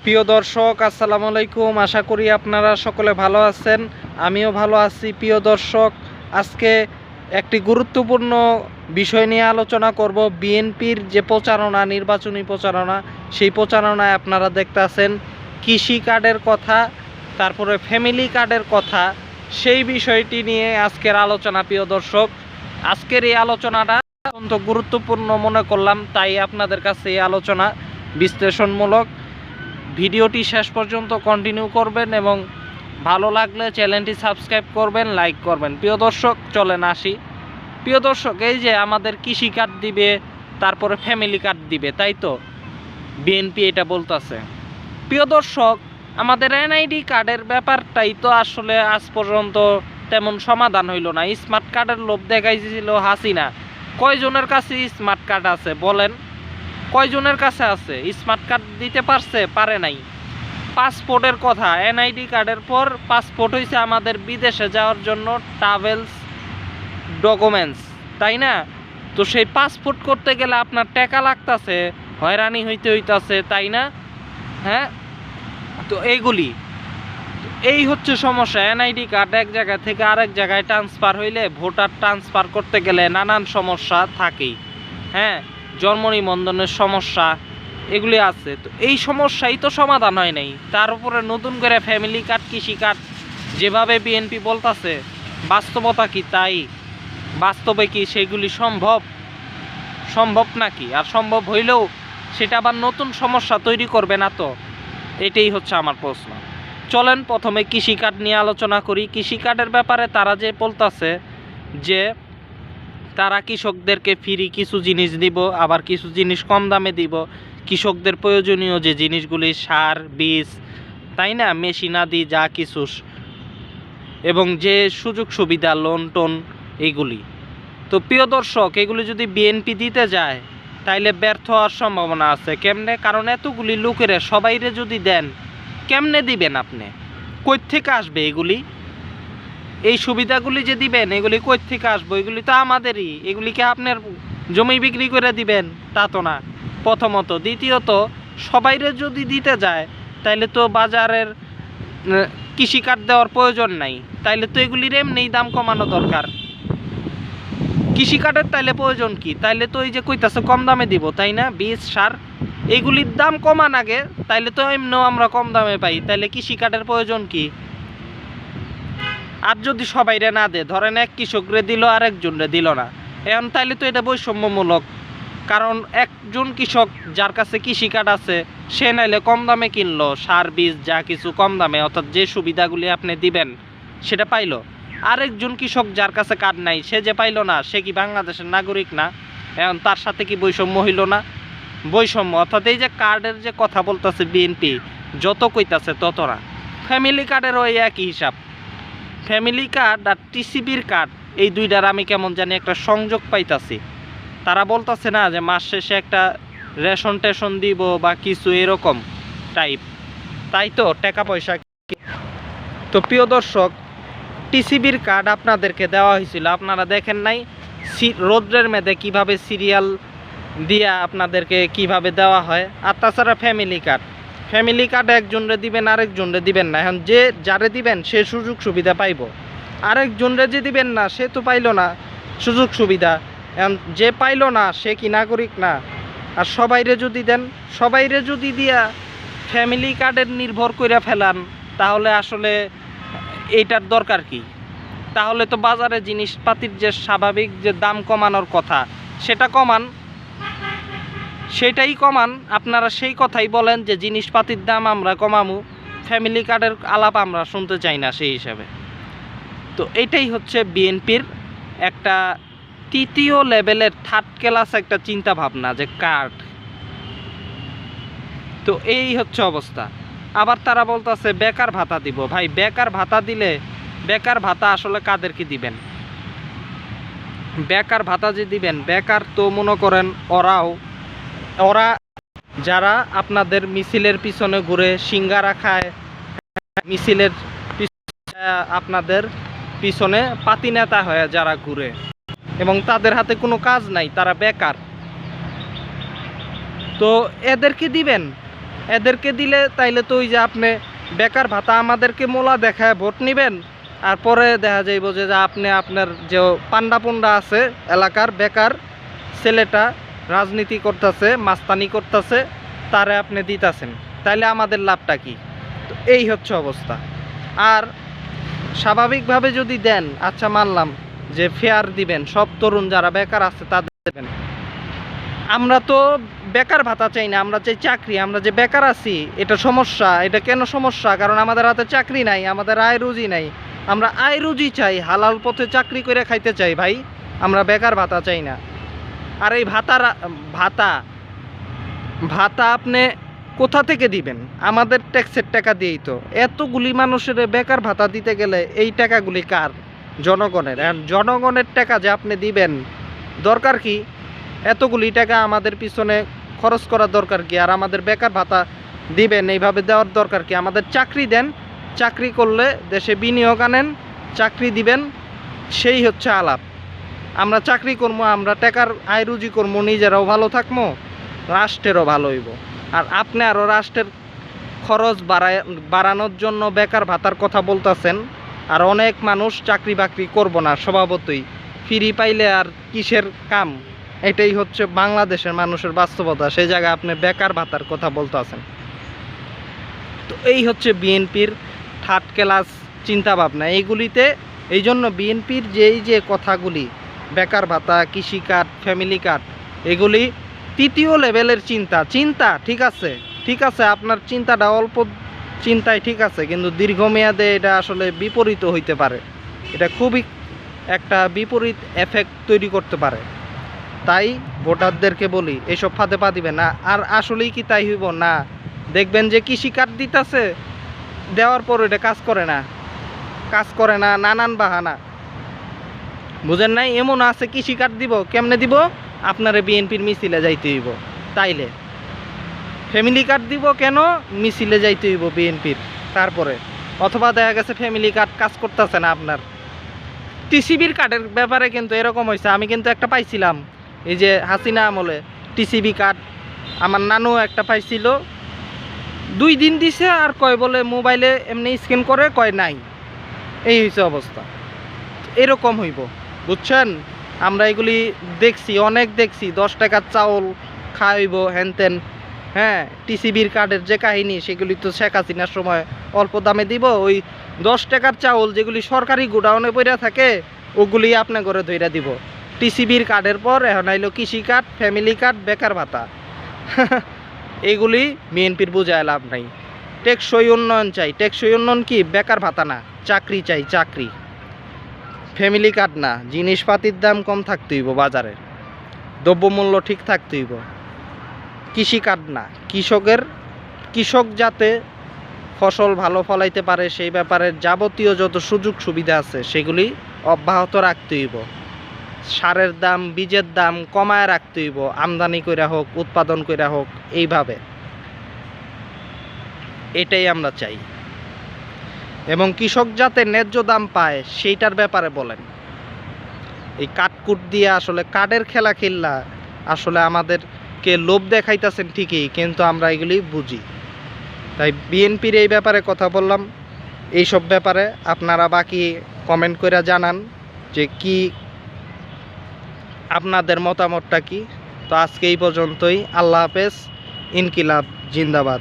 প্রিয় দর্শক, আসসালামু আলাইকুম। আশা করি আপনারা সকলে ভালো আছেন। আমিও ভালো আছি, প্রিয় দর্শক। আজকে একটি গুরুত্বপূর্ণ বিষয় নিয়ে আলোচনা করব। বিএনপির যে প্রচারণা, নির্বাচনী প্রচারণা, সেই প্রচারণায় আপনারা দেখতেছেন কৃষি কার্ডের কথা, তারপরে ফ্যামিলি কার্ডের কথা, সেই বিষয়টি নিয়ে আজকের আলোচনা, প্রিয় দর্শক। আজকের এই আলোচনাটা অত্যন্ত গুরুত্বপূর্ণ মনে করলাম, তাই আপনাদের কাছে এই আলোচনা বিশ্লেষণমূলক। ভিডিওটি শেষ পর্যন্ত কন্টিনিউ করবেন এবং ভালো লাগলে চ্যানেলটি সাবস্ক্রাইব করবেন লাইক করবেন। প্রিয় দর্শক, চলেন আসি। প্রিয় দর্শক, এই যে আমাদের কৃষি কার্ড দিবে, তারপরে ফ্যামিলি কার্ড দিবে, তাই তো? বিএনপি এটা বলতেছে। প্রিয় দর্শক, আমাদের এনআইডি কার্ডের ব্যাপারটাই তো আসলে আজ পর্যন্ত তেমন সমাধান হইল না। স্মার্ট কার্ডের লোভ দেখাইছিল হাসিনা। কয়জনের কাছে স্মার্ট কার্ড আছে, বলেন? কয়জনের কাছে আছে? স্মার্ট কার্ড দিতে পারছে? পারে নাই। পাসপোর্টের কথা। এনআইডি কার্ডের পর পাসপোর্ট হয়েছে আমাদের বিদেশে যাওয়ার জন্য ট্রাভেলস ডকুমেন্টস, তাই না? তো সেই পাসপোর্ট করতে গেলে আপনার টাকা লাগতাছে, হয়রানি হইতে হইতাছে, তাই না? হ্যাঁ? তো এইগুলি। এই হচ্ছে সমস্যা। এনআইডি কার্ড এক জায়গা থেকে আরেক জায়গায় ট্রান্সফার হইলে ভোটার ট্রান্সফার করতে গেলে নানান সমস্যা থাকেই। হ্যাঁ? জন্ম নিবন্ধনের সমস্যা, এগুলি আছে। তো এই সমস্যাই তো সমাধান হয় নাই। তার উপরে নতুন করে ফ্যামিলি কার্ড কৃষি কার্ড যেভাবে বিএনপি বলতাছে, বাস্তবতা কি তাই? বাস্তবে কি সেগুলি সম্ভব? সম্ভব নাকি? আর সম্ভব হইলেও সেটা আবার নতুন সমস্যা তৈরি করবে না তো? এটাই হচ্ছে আমার প্রশ্ন। চলেন প্রথমে কৃষি কার্ড নিয়ে আলোচনা করি। কৃষি কার্ডের ব্যাপারে তারা যে বলতাছে যে তারা কৃষকদেরকে ফ্রি কিছু জিনিস দিব, আবার কিছু জিনিস কম দামে দিব। কৃষকদের প্রয়োজনীয় যে জিনিসগুলি, সার, বীজ, তাই না? মেশিনাদি যা কিছু। এবং যে সুযোগ সুবিধা লোন টোন এইগুলি তো প্রিয় দর্শক, এগুলি যদি বিএনপি দিতে যায়, তাইলে ব্যর্থ হওয়ার সম্ভাবনা আছে। কেমনে? কারণ এতগুলি লোকেরা সবাইরে যদি দেন, কেমনে দিবেন আপনি? কই থেকে আসবে এগুলি? এই সুবিধাগুলি যে দিবেন, এগুলি কই থেকে আসব? এগুলি তো আমাদেরই। এগুলিকে আপনার জমি বিক্রি করে দিবেন? তা তো না। প্রথমত। দ্বিতীয়ত, সবাইরে যদি দিতে যায়, তাইলে তো বাজারের কৃষি দেওয়ার প্রয়োজন নাই। তাইলে তো এগুলির এমনিই দাম কমানো দরকার। কৃষি কার্ডের তাইলে প্রয়োজন কি? তাইলে তো এই যে কইতাছে কম দামে দিব, তাই না? বীজ, সার, এগুলির দাম কমান আগে, তাইলে তো এমনিও আমরা কম দামে পাই। তাইলে কৃষি প্রয়োজন কি? আর যদি সবাইরে না দে, ধরেন এক কৃষকরে দিল আর দিল না। এখন তাইলে তো এটা বৈষম্যমূলক। কারণ একজন কৃষক যার কাছে কৃষি আছে, সে নাইলে কম দামে কিনলো, সার বীজ যা কিছু কম দামে, অর্থাৎ যে সুবিধাগুলি আপনি দিবেন, সেটা পাইলো। আরেকজন কৃষক যার কাছে কার্ড নাই, সে যে পাইল না, সে কি বাংলাদেশের নাগরিক না? এখন তার সাথে কি বৈষম্য হইল না? বৈষম্য, অর্থাৎ এই যে কার্ডের যে কথা বলতেছে বিএনপি, যত কইতাছে তত না। ফ্যামিলি কার্ডেরও এই একই হিসাব। ফ্যামিলি কার্ড আর টিসিবির কার্ড, এই দুইটার আমি কেমন জানি একটা সংযোগ পাইতাছি। তারা বলতাছে না যে মাস শেষে একটা রেশন টেশন দিব বা কিছু এরকম টাইপ। তাই তো টাকা পয়সা তো প্রিয় দর্শক, টিসিবির কার্ড আপনাদেরকে দেওয়া হয়েছিল। আপনারা দেখেন নাই রৌদ্রের মেধে কীভাবে সিরিয়াল দিয়া আপনাদেরকে কীভাবে দেওয়া হয়। আর তাছাড়া ফ্যামিলি কার্ড। ফ্যামিলি কার্ড একজনরে দিবেন, আরেকজনরে দিবেন না। এখন যে যারে দিবেন, সে সুযোগ সুবিধা পাইব। আরেকজনরে যে দিবেন না, সে তো পাইলো না। সুযোগ সুবিধা। এখন যে পাইলো না, সে কি নাগরিক না? আর সবাইরে যদি দেন, সবাইরে যদি দিয়া ফ্যামিলি কার্ডের নির্ভর করে ফেলান, তাহলে আসলে এইটার দরকার কি? তাহলে তো বাজারে জিনিসপাতির যে স্বাভাবিক যে দাম কমানোর কথা, সেটা কমান। সেটাই কমান। আপনারা সেই কথাই বলেন যে জিনিসপাতির দাম আমরা কমামু ফ্যামিলি কার্ডের আলাপ আমরা শুনতে চাই না সেই হিসাবে। তো এটাই হচ্ছে বিএনপির একটা তৃতীয় লেভেলের থার্ড ক্লাস একটা চিন্তা ভাবনা যে কার্ড তো এই হচ্ছে অবস্থা। আবার তারা বলতেছে, বেকার ভাতা দিব। ভাই, বেকার ভাতা দিলে, বেকার ভাতা আসলে কাদেরকে দিবেন? বেকার ভাতা যে দিবেন, বেকার তো মনে করেন ওরাও ওরা যারা আপনাদের মিছিলের পিছনে ঘুরে সিঙ্গারা খায়, মিছিলের আপনাদের পিছনে পাতি নেতা হয়ে যারা ঘুরে। এবং তাদের হাতে কোনো কাজ নাই, তারা বেকার। তো এদেরকে দিবেন? এদেরকে দিলে তাইলে তো ওই যে আপনি বেকার ভাতা আমাদেরকে মোলা দেখায় ভোট নেবেন, আর পরে দেখা যাইব যে আপনি আপনার যে পান্ডা পুন্ডা আছে, এলাকার বেকার ছেলেটা রাজনীতি করতেছে, মাস্তানি করতেছে, তারে আপনি দিতাছেন। তাইলে আমাদের লাভটা কি? তো এই হচ্ছে অবস্থা। আর স্বাভাবিকভাবে যদি দেন আচ্ছা মানলাম যে ফেয়ার দিবেন, সব তরুণ যারা বেকার আছে তাদের দেবেন। আমরা তো বেকার ভাতা চাই না, আমরা চাই চাকরি। আমরা যে বেকার আছি, এটা সমস্যা, এটা কেন সমস্যা? কারণ আমাদের হাতে চাকরি নাই, আমাদের আয় রুজি নাই। আমরা আয় রুজি চাই, হালাল পথে চাকরি করে খাইতে চাই ভাই। আমরা বেকার ভাতা চাই না। আর এই ভাতার ভাতা ভাতা আপনি কোথা থেকে দিবেন? আমাদের ট্যাক্সের টাকা দিয়েই তো। এতগুলি মানুষের বেকার ভাতা দিতে গেলে এই টাকাগুলি কার? জনগণের। জনগণের টাকা যে আপনি দিবেন, দরকার কি? এতগুলি টাকা আমাদের পিছনে খরচ করার দরকার কি? আর আমাদের বেকার ভাতা দিবেন, এইভাবে দেওয়ার দরকার কি? আমাদের চাকরি দেন, চাকরি করলে দেশে বিনিয়োগ আনেন, চাকরি দিবেন, সেই হচ্ছে আলাপ। আমরা চাকরি করব আমরা টাকার আয় রুজি করব নিজেরাও ভালো থাকব রাষ্ট্রেরও ভালো হইব। আর আপনি আরও রাষ্ট্রের খরচ বাড়ায়, বাড়ানোর জন্য বেকার ভাতার কথা বলতেছেন, আর অনেক মানুষ চাকরি বাকরি করব না, স্বভাবতই। ফিরি পাইলে আর কিসের কাম? এটাই হচ্ছে বাংলাদেশের মানুষের বাস্তবতা, সেই জায়গায় আপনি বেকার ভাতার কথা বলতেছেন। তো এই হচ্ছে বিএনপির থার্ড ক্লাস চিন্তা ভাবনা এইগুলিতে এই জন্য বিএনপির যেই যে কথাগুলি বেকার ভাতা, কৃষি কার্ড ফ্যামিলি কার্ড এগুলি তৃতীয় লেভেলের চিন্তা। চিন্তা, ঠিক আছে ঠিক আছে, আপনার চিন্তাটা অল্প চিন্তায় ঠিক আছে, কিন্তু দীর্ঘমেয়াদে এটা আসলে বিপরীত হইতে পারে। এটা খুবই একটা বিপরীত এফেক্ট তৈরি করতে পারে। তাই ভোটারদেরকে বলি, এসব ফাঁদে পা দিবে না। আর আসলেই কি তাই হইব? না। দেখবেন যে কৃষি কার্ড দিতেছে, দেওয়ার পর এটা কাজ করে না। কাজ করে না, নানান বাহানা। বুঝেন নাই? এমন আছে কৃষি কার্ড দিব? কেমনে দিব? আপনারে বিএনপির মিছিলে যাইতে হইব। তাইলে। ফ্যামিলি কার্ড দিব কেন? মিছিলে যাইতে হইব বিএনপির। তারপরে। অথবা দেখা গেছে ফ্যামিলি কার্ড কাজ করতেছে না আপনার। টিসিবির কার্ডের ব্যাপারে কিন্তু এরকম হয়েছে আমি কিন্তু একটা পাইছিলাম। এই যে হাসিনা আমলে টিসিবি কার্ড। আমার নানু একটা পাইছিল। দুই দিন দিছে আর কয় বলে মোবাইলে এমনি স্ক্যান করে, কয় নাই। এই হয়েছে অবস্থা। এরকম হইব। বুঝছেন? আমরা এগুলি দেখছি, অনেক দেখছি। দশ টাকার চাউল খাইব হ্যান ত্যান হ্যাঁ টিসিবির কার্ডের যে কাহিনী, সেগুলি তো শেখ হাসিনার সময় অল্প দামে দিব। ওই দশ টাকার চাউল যেগুলি সরকারি গোডাউনে পড়ে থাকে, ওগুলি আপনার ঘরে ধইরা দিব। টিসিবির কার্ডের পর এখন আইলো কৃষি কার্ড, ফ্যামিলি কার্ড, বেকার ভাতা। এগুলি বিএনপির বুঝায় লাভ নাই। টেকসই উন্নয়ন চাই। টেকসই উন্নয়ন কি? বেকার ভাতা না। চাকরি চাই, চাকরি। ফ্যামিলি কার্ড না, জিনিসপাতির দাম কম থাকতে হইব বাজারে। দ্রব্যমূল্য ঠিক থাকতে হইব। কৃষি কার্ড না, কৃষকের, কৃষক যাতে ফসল ভালো ফলাইতে পারে সেই ব্যাপারে যাবতীয় যত সুযোগ সুবিধা আছে সেগুলি অব্যাহত রাখতে হইব। সারের দাম, বীজের দাম কমায় রাখতে হইব, আমদানি কইরা হোক, উৎপাদন কইরা হোক, এইভাবে। এটাই আমরা চাই। এবং কৃষক যাতে ন্যায্য দাম পায়, সেইটার ব্যাপারে বলেন। এই কাঠকুট দিয়ে আসলে কাঠের খেলা খেললা, আসলে আমাদেরকে লোভ দেখাইতেছেন ঠিকই, কিন্তু আমরা এগুলি বুঝি। তাই বিএনপির এই ব্যাপারে কথা বললাম। এইসব ব্যাপারে আপনারা বাকি কমেন্ট করে জানান যে কি আপনাদের মতামতটা কি। তো আজকে এই পর্যন্তই। আল্লাহ হাফেজ। ইনকিলাব, জিন্দাবাদ।